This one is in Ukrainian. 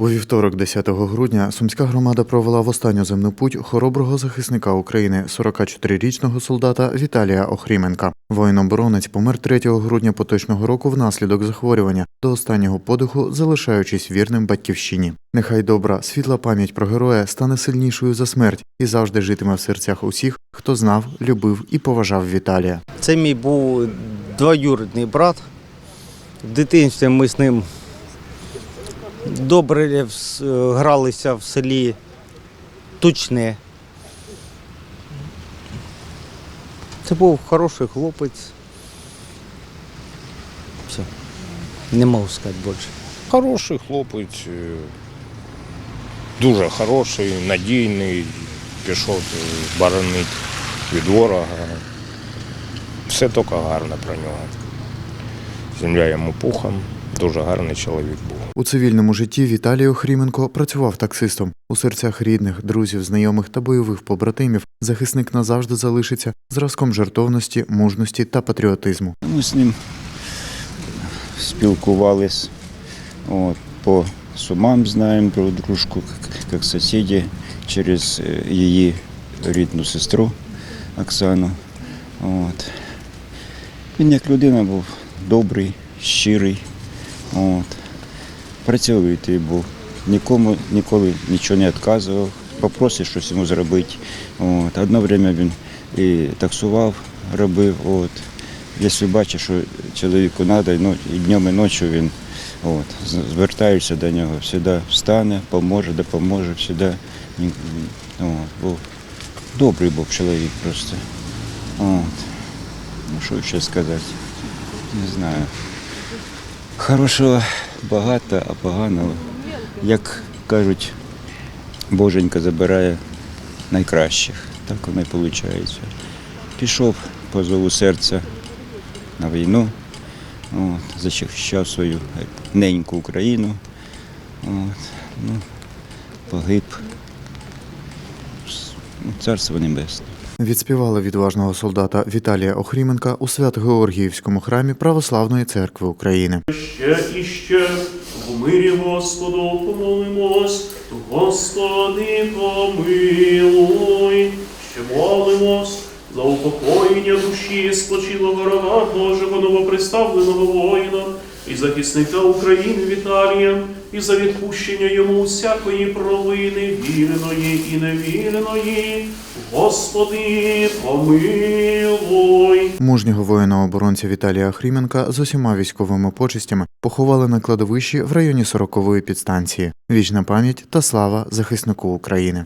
У вівторок, 10 грудня, сумська громада провела в останню земну путь хороброго захисника України, 44-річного солдата Віталія Охріменка. Воїн-оборонець помер 3 грудня поточного року внаслідок захворювання, до останнього подиху залишаючись вірним батьківщині. Нехай добра, світла пам'ять про героя стане сильнішою за смерть і завжди житиме в серцях усіх, хто знав, любив і поважав Віталія. Це мій був двоюрідний брат. В дитинстві ми з ним добре гралися в селі Тучне. Це був хороший хлопець. Все. Не можу сказати більше. Хороший хлопець, е, дуже хороший, надійний, пішов е, боронить від ворога. Все тільки гарне про нього. Земля йому пухом, дуже гарний чоловік був. У цивільному житті Віталій Охріменко працював таксистом. У серцях рідних, друзів, знайомих та бойових побратимів захисник назавжди залишиться зразком жертовності, мужності та патріотизму. Ми з ним спілкувались от, по сумам знаємо друг дружку, як- як сусіди, через е, її рідну сестру Оксану. От. Він як людина був добрий, щирий, от. працьовитий був. Нікому ніколи нічого не відказував, попросив щось йому зробити. От. Одне время він і таксував, робив. От. Якщо бачиш, що чоловіку треба, ну, і днем, і ночі він от, звертаєшся до нього, завжди встане, поможе, допоможе, завжди. От, був, добрий був чоловік просто. От. Ну, що ще сказати? Не знаю. Хорошого багато, а поганого, як кажуть, Боженька забирає найкращих. Так воно і виходить. Пішов по зову серця на війну, от, захищав свою неньку Україну. От, ну, погиб. Царство небесне. Відспівали відважного солдата Віталія Охріменка у Свято-Георгіївському храмі Православної церкви України. Ще і ще в мирі Господу помолимось, Господи помилуй, ще молимось за упокоєння душі спочилого раба Божого новоприставленого воїна і захисника України Віталія, і за відпущення йому всякої провини, вільної і невільної. Господи, помилуй. Мужнього воїна-оборонця Віталія Охріменка з усіма військовими почестями поховали на кладовищі в районі 40-ї підстанції. Вічна пам'ять та слава захиснику України.